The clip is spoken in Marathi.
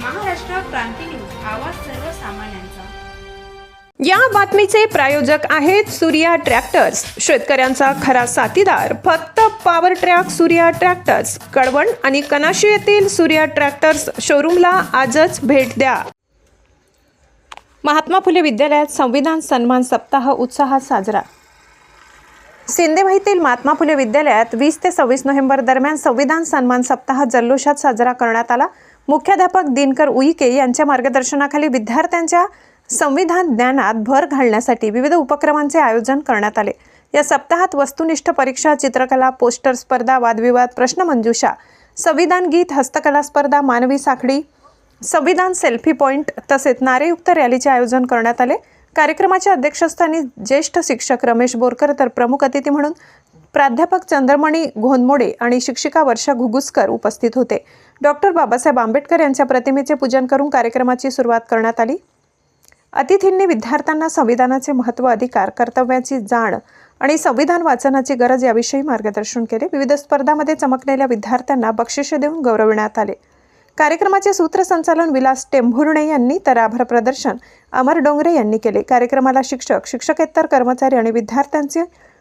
क्रांती न्यूज आवाज सर्वसामान्यांचा. या बातमीचे प्रायोजक आहेत सूर्या ट्रॅक्टर्स. शेतकऱ्यांचा खरा साथीदार फक्त power track Surya tractors. Kalwan आणि कनाशी येथील सूर्या ट्रॅक्टर्स शोरूमला आजच भेट द्या. महात्मा फुले विद्यालयात संविधान सन्मान सप्ताह उत्साहात साजरा. सिंदेवाहीतील महात्मा फुले विद्यालयात वीस ते सव्वीस नोव्हेंबर दरम्यान संविधान सन्मान सप्ताह जल्लोषात साजरा करण्यात आला. मुख्याध्यापक दिनकर उईके यांच्या मार्गदर्शनाखाली विद्यार्थ्यांच्या संविधान ज्ञानात भर घालण्यासाठी विविध उपक्रमांचे आयोजन करण्यात आले. या सप्ताहात वस्तुनिष्ठ परीक्षा चित्रकला पोस्टर स्पर्धा वादविवाद प्रश्नमंजुषा संविधान गीत हस्तकला स्पर्धा मानवी साखळी संविधान सेल्फी पॉईंट तसेच नारेयुक्त रॅलीचे आयोजन करण्यात आले. कार्यक्रमाच्या अध्यक्षस्थानी ज्येष्ठ शिक्षक रमेश बोरकर तर प्रमुख अतिथी म्हणून प्राध्यापक चंद्रमणी घोनमोडे आणि शिक्षिका वर्षा घुगुसकर उपस्थित होते. डॉक्टर बाबासाहेब आंबेडकर यांच्या प्रतिमेचे पूजन करून कार्यक्रमाची सुरुवात करण्यात आली. अतिथींनी विद्यार्थ्यांना संविधानाचे महत्त्व अधिकार कर्तव्याची जाण आणि संविधान वाचनाची गरज याविषयी मार्गदर्शन केले. विविध स्पर्धामध्ये चमकलेल्या विद्यार्थ्यांना बक्षिसे देऊन गौरविण्यात आले. कार्यक्रमाचे सूत्रसंचालन विलास टेंभुर्णे यांनी तर आभार प्रदर्शन अमर डोंगरे यांनी केले. कार्यक्रमाला शिक्षक शिक्षकेतर कर्मचारी आणि विद्यार्थ्यांचे